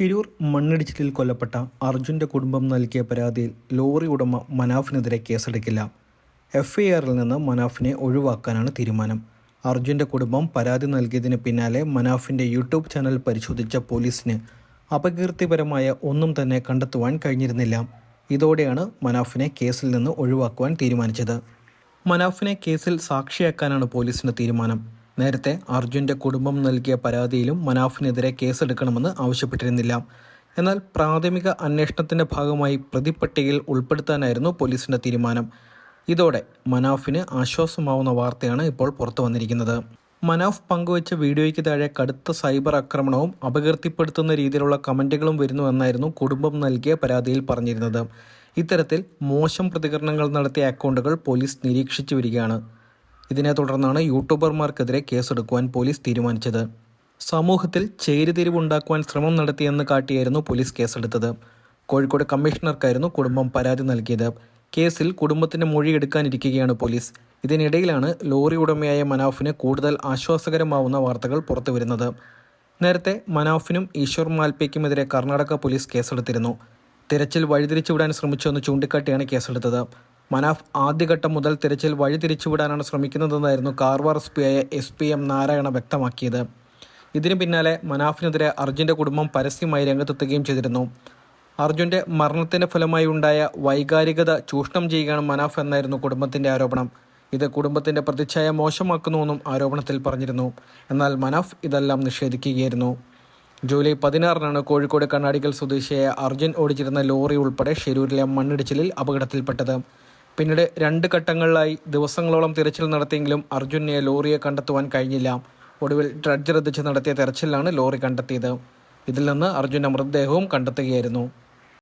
ഷിരൂർ മണ്ണിടിച്ചിലിൽ കൊല്ലപ്പെട്ട അർജുന്റെ കുടുംബം നൽകിയ പരാതിയിൽ ലോറി ഉടമ മനാഫിനെതിരെ കേസെടുക്കില്ല. എഫ് ഐ ആറിൽ നിന്ന് മനാഫിനെ ഒഴിവാക്കാനാണ് തീരുമാനം. അർജുന്റെ കുടുംബം പരാതി നൽകിയതിന് പിന്നാലെ മനാഫിന്റെ യൂട്യൂബ് ചാനൽ പരിശോധിച്ച പോലീസിന് അപകീർത്തിപരമായ ഒന്നും തന്നെ കണ്ടെത്തുവാൻ കഴിഞ്ഞിരുന്നില്ല. ഇതോടെയാണ് മനാഫിനെ കേസിൽ നിന്ന് ഒഴിവാക്കുവാൻ തീരുമാനിച്ചത്. മനാഫിനെ കേസിൽ സാക്ഷിയാക്കാനാണ് പോലീസിന്റെ തീരുമാനം. നേരത്തെ അർജുന്റെ കുടുംബം നൽകിയ പരാതിയിലും മനാഫിനെതിരെ കേസെടുക്കണമെന്ന് ആവശ്യപ്പെട്ടിരുന്നില്ല. എന്നാൽ പ്രാഥമിക അന്വേഷണത്തിന്റെ ഭാഗമായി പ്രതിപ്പട്ടികയിൽ ഉൾപ്പെടുത്താനായിരുന്നു പോലീസിന്റെ തീരുമാനം. ഇതോടെ മനാഫിന് ആശ്വാസമാവുന്ന വാർത്തയാണ് ഇപ്പോൾ പുറത്തു വന്നിരിക്കുന്നത്. മനാഫ് പങ്കുവച്ച വീഡിയോയ്ക്ക് താഴെ കടുത്ത സൈബർ ആക്രമണവും അപകീർത്തിപ്പെടുത്തുന്ന രീതിയിലുള്ള കമന്റുകളും വരുന്നുവെന്നായിരുന്നു കുടുംബം നൽകിയ പരാതിയിൽ പറഞ്ഞിരുന്നത്. ഇത്തരത്തിൽ മോശം പ്രതികരണങ്ങൾ നടത്തിയ അക്കൗണ്ടുകൾ പോലീസ് നിരീക്ഷിച്ചു വരികയാണ്. ഇതിനെ തുടർന്നാണ് യൂട്യൂബർമാർക്കെതിരെ കേസെടുക്കുവാൻ പോലീസ് തീരുമാനിച്ചത്. സമൂഹത്തിൽ ചേരിതിരിവുണ്ടാക്കുവാൻ ശ്രമം നടത്തിയെന്ന് കാട്ടിയായിരുന്നു പോലീസ് കേസെടുത്തത്. കോഴിക്കോട് കമ്മീഷണർക്കായിരുന്നു കുടുംബം പരാതി നൽകിയത്. കേസിൽ കുടുംബത്തിന് മൊഴിയെടുക്കാനിരിക്കുകയാണ് പോലീസ്. ഇതിനിടയിലാണ് ലോറി ഉടമയായ മനാഫിന് കൂടുതൽ ആശ്വാസകരമാവുന്ന വാർത്തകൾ പുറത്തുവരുന്നത്. നേരത്തെ മനാഫിനും ഈശ്വർ മാൽപ്പയ്ക്കുമെതിരെ കർണാടക പോലീസ് കേസെടുത്തിരുന്നു. തിരച്ചിൽ വഴിതിരിച്ചുവിടാൻ ശ്രമിച്ചുവെന്ന് ചൂണ്ടിക്കാട്ടിയാണ് കേസെടുത്തത്. മനാഫ് ആദ്യഘട്ടം മുതൽ തിരച്ചിൽ വഴിതിരിച്ചുവിടാനാണ് ശ്രമിക്കുന്നതെന്നായിരുന്നു കാർവാർ എസ് പി ആയ എസ് പി എം നാരായണ വ്യക്തമാക്കിയത്. ഇതിനു പിന്നാലെ മനാഫിനെതിരെ അർജുന്റെ കുടുംബം പരസ്യമായി രംഗത്തെത്തുകയും ചെയ്തിരുന്നു. അർജുന്റെ മരണത്തിന്റെ ഫലമായി ഉണ്ടായ വൈകാരികത ചൂഷണം ചെയ്യുകയാണ് മനാഫ് എന്നായിരുന്നു കുടുംബത്തിന്റെ ആരോപണം. ഇത് കുടുംബത്തിന്റെ പ്രതിച്ഛായ മോശമാക്കുന്നുവെന്നും ആരോപണത്തിൽ പറഞ്ഞിരുന്നു. എന്നാൽ മനാഫ് ഇതെല്ലാം നിഷേധിക്കുകയായിരുന്നു. ജൂലൈ പതിനാറിനാണ് കോഴിക്കോട് കണ്ണാടിക്കൽ സ്വദേശിയായ അർജുൻ ഓടിച്ചിരുന്ന ലോറി ഉൾപ്പെടെ ഷിരൂരിലെ മണ്ണിടിച്ചിലിൽ അപകടത്തിൽപ്പെട്ടത്. പിന്നീട് രണ്ട് ഘട്ടങ്ങളിലായി ദിവസങ്ങളോളം തിരച്ചിൽ നടത്തിയെങ്കിലും അർജുനെ ലോറിയെ കണ്ടെത്തുവാൻ കഴിഞ്ഞില്ല. ഒടുവിൽ ഡ്രഡ്ജർ എത്തിച്ച് നടത്തിയ തെരച്ചിലാണ് ലോറി കണ്ടെത്തിയത്. ഇതിൽ നിന്ന് അർജുന്റെ മൃതദേഹവും കണ്ടെത്തുകയായിരുന്നു.